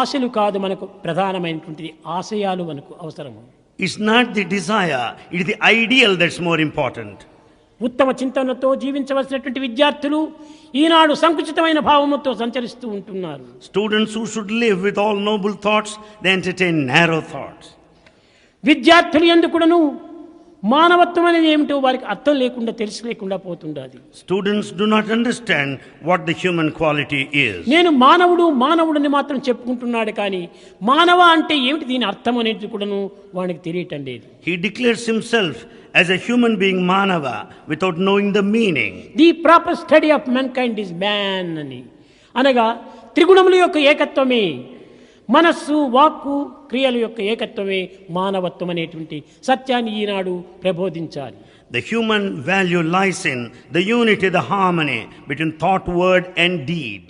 ఆశలు కాదు మనకు ప్రధానమైనటువంటిది ఆశయాలు మనకు అవసరము. It's not the desire it the ideal that's more important ఉత్తమ చింతనతో జీవించవలసినటువంటి విద్యార్థులు ఈనాడు సంకుచితమైన భావముతో సంచరిస్తూ ఉంటున్నారు. Students who should live with all noble thoughts they entertain narrow thoughts విద్యార్థులు ఎందుకు కూడాను మానవత్వం అనేది ఏమిటో వారికి అర్థం లేకుండా తెలిసి లేకుండా పోతుండాలి Students do not understand what the human quality is. నేను మానవుడు మానవుడని మాత్రం చెప్పుకుంటున్నాడు కానీ మానవ అంటే ఏమిటి దీని అర్థం అనేది కూడాను వానికి తెలియటం లేదు He declares himself as a human being, Manava, without knowing the meaning. The proper study of mankind is man అని అనగా త్రిగుణముల యొక్క ఏకత్వమే మనస్సు వాక్కు క్రియల యొక్క ఏకత్వమే మానవత్వం అనేటువంటి సత్యాన్ని ఈనాడు ప్రబోధించాలి the human value lies in the unity the harmony between thought word and deed